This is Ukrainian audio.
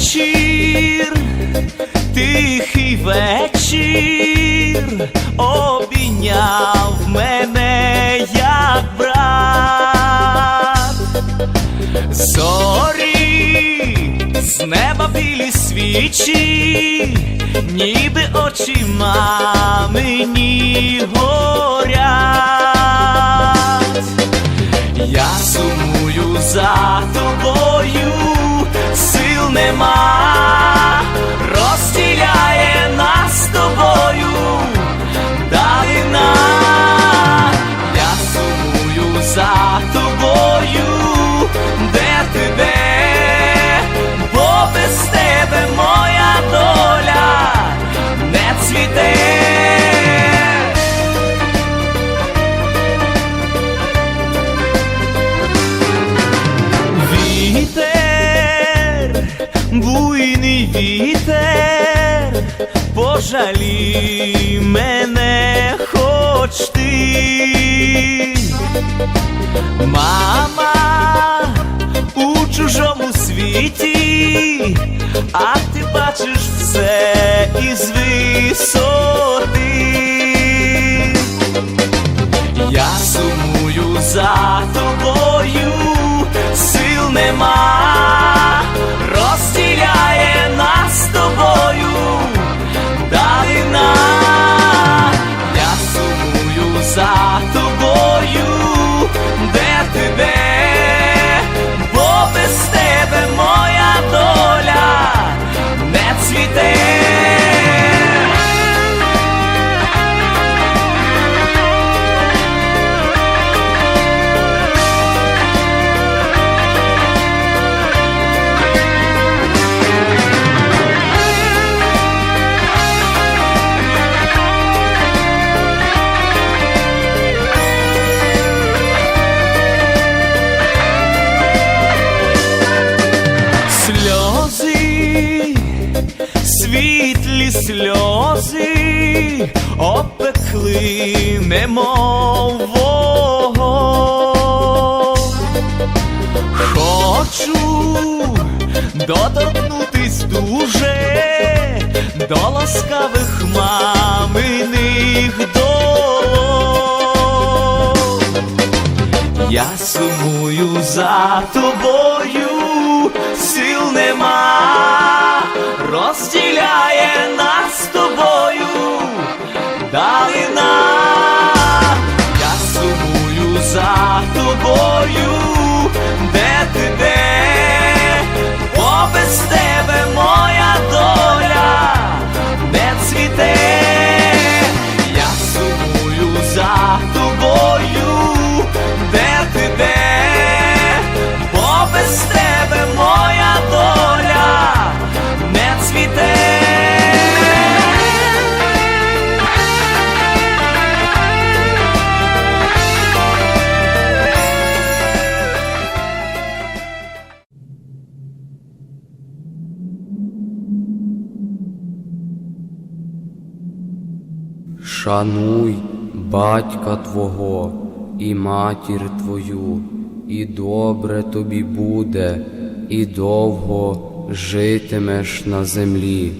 вечір, тихий вечір обійняв мене, як брат, зорі з неба білі свічі, ніби очима мені горять, я сумую за тобою сил вітер, пожалій мене хоч ти, мама сльози, опекли немов вогонь. Хочу доторкнутись дуже до ласкавих маминих долонь. Я сумую за тобою, сил нема, розділяє без тебе моя доля не цвіте. Я сумую за тобою, де ти де, бо без тебе моя доля не цвіте. Шануй батька твого і матір твою, і добре тобі буде, і довго житимеш на землі.